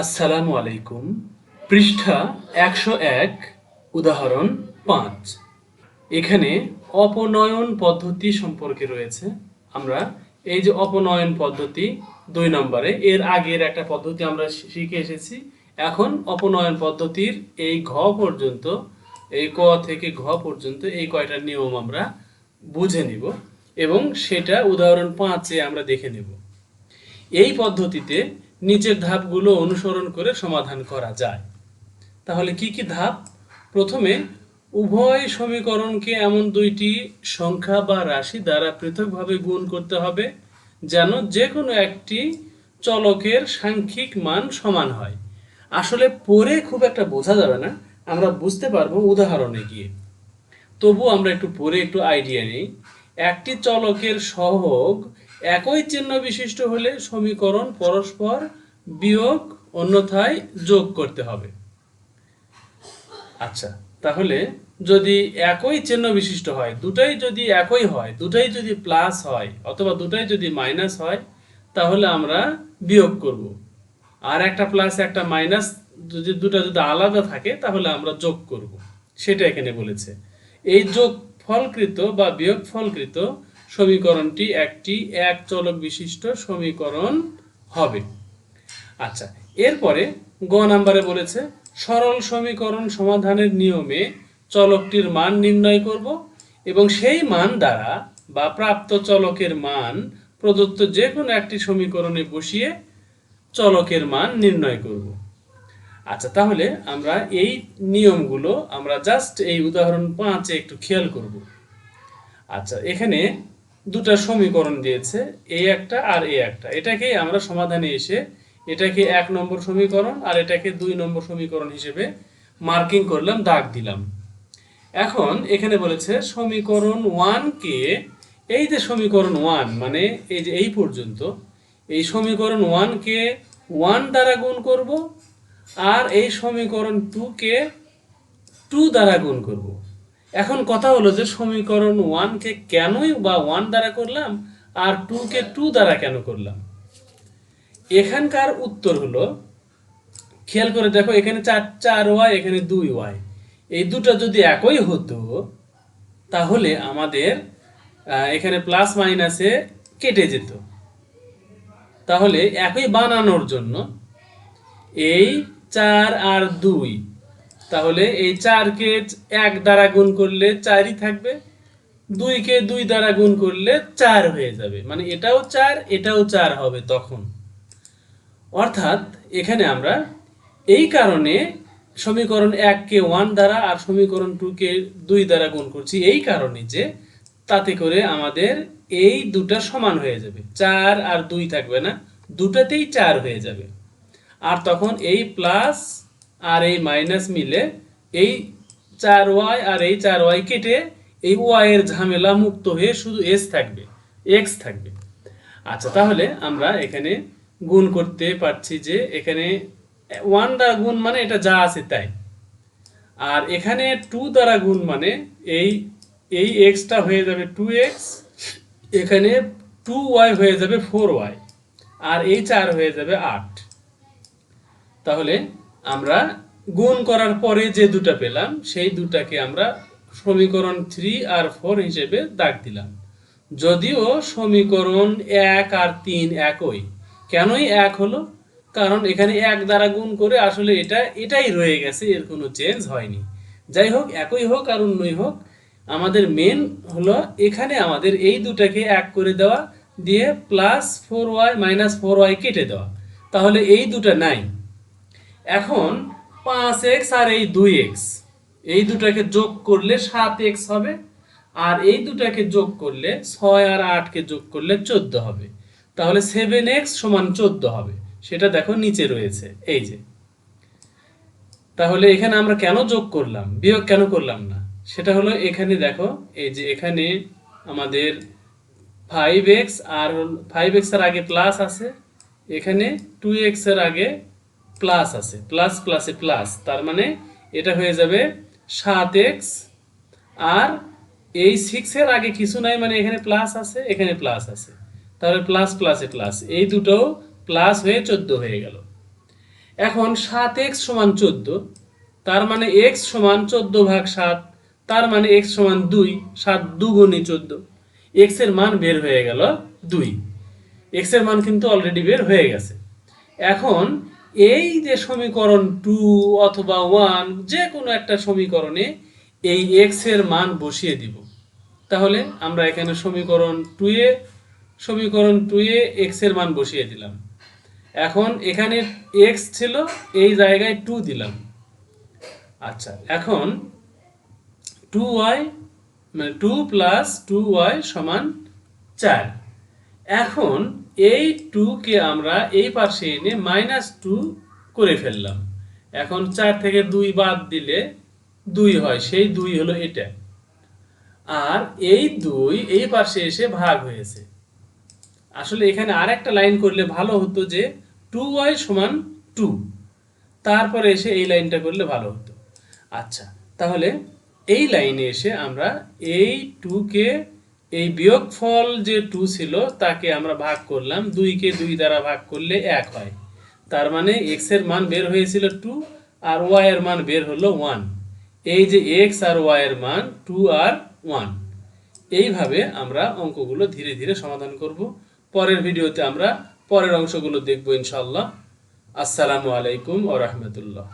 আসসালামু আলাইকুম। পৃষ্ঠা একশো এক, উদাহরণ পাঁচ। এখানে অপনয়ন পদ্ধতি সম্পর্কে রয়েছে। আমরা এই যে অপনয়ন পদ্ধতি দুই নম্বরে, এর আগের একটা পদ্ধতি আমরা শিখে এসেছি। এখন অপনয়ন পদ্ধতির এই ঘ পর্যন্ত, এই ক থেকে ঘ পর্যন্ত এই কয়টা নিয়ম আমরা বুঝে নিব এবং সেটা উদাহরণ পাঁচে আমরা দেখে নেব। এই পদ্ধতিতে নিচের ধাপগুলো অনুসরণ করে সমাধান করা যায়। তাহলে কি কি ধাপ? প্রথমে, উভয় সমীকরণকে এমন দুইটি সংখ্যা বা রাশি দ্বারা পৃথকভাবে গুণ করতে হবে, যেন যে কোনো একটি চলকের সাংখ্যিক মান সমান হয়। আসলে পড়ে খুব একটা বোঝা যাবে না, আমরা বুঝতে পারব উদাহরণে গিয়ে। তবু আমরা একটু পরে একটু আইডিয়া নিই। একটি চলকের সহগ একই চিহ্ন বিশিষ্ট হলে সমীকরণ পরস্পর বিয়োগ অন্যথায় যোগ করতে হবে। আচ্ছা তাহলে যদি একই চিহ্ন বিশিষ্ট হয়, দুটাই যদি একই হয়, দুটাই যদি প্লাস হয় অথবা দুটাই যদি মাইনাস হয়, তাহলে আমরা বিয়োগ করব। আর একটা প্লাস একটা মাইনাস যদি দুটো যদি আলাদা থাকে, তাহলে আমরা যোগ করব। সেটা এখানে বলেছে। এই যোগ ফলকৃত বা বিয়োগ ফলকৃত সমীকরণটি একটি এক চলক বিশিষ্ট সমীকরণ হবে। আচ্ছা এরপরে গ নাম্বারে বলেছে, সরল সমীকরণ সমাধানের নিয়মে চলকটির মান নির্ণয় করব এবং সেই মান দ্বারা বা প্রাপ্ত চলকের মান প্রদত্ত যে কোনো একটি সমীকরণে বসিয়ে চলকের মান নির্ণয় করব। আচ্ছা তাহলে আমরা এই নিয়মগুলো আমরা জাস্ট এই উদাহরণ পাঁচে একটু খেয়াল করব। আচ্ছা এখানে দুটা সমীকরণ দিয়েছে এই একটা আর এই একটা। এটাকেই আমরা সমাধানে এসে এটাকে এক নম্বর সমীকরণ আর এটাকে দুই নম্বর সমীকরণ হিসেবে মার্কিং করলাম, দাগ দিলাম। এখন এখানে বলেছে সমীকরণ ওয়ানকে এই যে সমীকরণ ওয়ান মানে এই যে এই পর্যন্ত, এই সমীকরণ ওয়ানকে ওয়ান দ্বারা গুণ করব আর এই সমীকরণ টুকে টু দ্বারা গুণ করব। এখন কথা হলো যে সমীকরণ ওয়ানকে কেনই বা ওয়ান দ্বারা করলাম আর টুকে টু দ্বারা কেন করলাম? এখানকার উত্তর হলো, খেয়াল করে দেখো, এখানে চার চার ওয়াই, এখানে দুই ওয়াই। এই দুটো যদি একই হতো, তাহলে আমাদের এখানে প্লাস মাইনাসে কেটে যেত। তাহলে একই বানানোর জন্য এই চার আর দুই, তাহলে এই চারকে এক দ্বারা গুণ করলে চারই থাকবে, দুইকে দুই দ্বারা গুণ করলে চার হয়ে যাবে। মানে এটাও চার এটাও চার হবে তখন। অর্থাৎ এখানে আমরা এই কারণে সমীকরণ এককে ওয়ান দ্বারা আর সমীকরণ টুকে দুই দ্বারা গুণ করছি এই কারণে যে তাতে করে আমাদের এই দুটা সমান হয়ে যাবে। চার আর দুই থাকবে না, দুটাতেই চার হয়ে যাবে। আর তখন এই প্লাস আর এই মাইনাস মিলে এই চার ওয়াই আর এই চার ওয়াই কেটে এই ওয়াই এর ঝামেলা মুক্ত হয়ে শুধু এস থাকবে এক্স থাকবে। আচ্ছা তাহলে আমরা এখানে গুণ করতে পারছি যে এখানে ওয়ান দ্বারা গুণ মানে এটা যা আছে তাই। আর এখানে টু দ্বারা গুণ মানে এই এই এক্সটা হয়ে যাবে টু এক্স এখানে টু ওয়াই হয়ে যাবে ফোর ওয়াই আর এই চার হয়ে যাবে আট। তাহলে আমরা গুণ করার পরে যে দুটা পেলাম, সেই দুটাকে আমরা সমীকরণ থ্রি আর ফোর হিসেবে দাগ দিলাম। যদিও সমীকরণ এক আর তিন একই কেনই এক হলো? কারণ এখানে এক দ্বারা গুণ করে আসলে এটা, এটাই রয়ে গেছে, এর কোনো চেঞ্জ হয়নি। যাই হোক, একই হোক আর অন্যই হোক, আমাদের মেন হলো এখানে আমাদের এই দুটাকে এক করে দেওয়া, দিয়ে plus four y minus four y কেটে দেওয়া। তাহলে এই দুটা নাই। এখন পাঁচ এক্স আর এই দুই এক্স এই দুটাকে যোগ করলে সাত এক্স হবে, আর এই দুটাকে যোগ করলে ছয় আর আটকে যোগ করলে চোদ্দ হবে। তাহলে সেভেন এক্স সমান চোদ্দ হবে। সেটা দেখো নিচে রয়েছে। এই যে। তাহলে এখানে আমরা কেন যোগ করলাম? বিয়োগ কেন করলাম না? সেটা হলো এখানে দেখো, এই যে এখানে আমাদের ফাইভ এক্স আর ফাইভ এক্সের আগে প্লাস আছে। এখানে টু এক্সের আগে প্লাস আছে। প্লাস প্লাসে প্লাস তার মানে এটা হয়ে যাবে সাত এক্স আর এই সিক্স এর আগে কিছু নাই মানে এখানে প্লাস আছে, এখানে প্লাস আছে। তাহলে প্লাস প্লাসে প্লাস এই দুটো প্লাস হয়ে চোদ্দ হয়ে গেল। এখন সাত এক্স সমান চোদ্দ, তার মানে এক্স সমান চোদ্দ ভাগ সাত, তার মানে এক্স সমান দুই, সাত দুগুণই চোদ্দ। এক্সের মান বের হয়ে গেল দুই। এক্সের মান কিন্তু অলরেডি বের হয়ে গেছে। এখন এই যে সমীকরণ টু অথবা ওয়ান যে কোনো একটা সমীকরণে এই এক্সের মান বসিয়ে দিব। তাহলে আমরা এখানে সমীকরণ টু এ সমীকরণ টু এ এক্সের মান বসিয়ে দিলাম। এখন এখানে এক্স ছিল, এই জায়গায় টু দিলাম। আচ্ছা এখন টু ওয়াই মানে টু প্লাস টু ওয়াই সমান চার। এখন এই টুকে আমরা এই পাশে এনে মাইনাস টু করে ফেললাম। এখন চার থেকে দুই বাদ দিলে দুই হয়, সেই দুই হলো এটা। আর এই দুই এই পাশে এসে ভাগ হয়েছে। আসলে এখানে আর একটা লাইন করলে ভালো হতো যে টু ওয়াই সমান টু তারপরে এসে এই লাইনটা করলে ভালো হতো। আচ্ছা তাহলে এই লাইনে এসে আমরা এই টুকে এই বিয়োগ ফল যে টু ছিল তাকে আমরা ভাগ করলাম দুইকে দুই দ্বারা ভাগ করলে এক হয়। তার মানে এক্সের মান বের হয়েছিল টু আর ওয়াই এর মান বের হলো ওয়ান এই যে এক্স আর ওয়াই এর মান টু আর ওয়ান এইভাবে আমরা অঙ্কগুলো ধীরে ধীরে সমাধান করব। পরের ভিডিওতে আমরা পরের অংশগুলো দেখব ইনশাল্লাহ আসসালামু আলাইকুম ও রহমতুল্লাহ।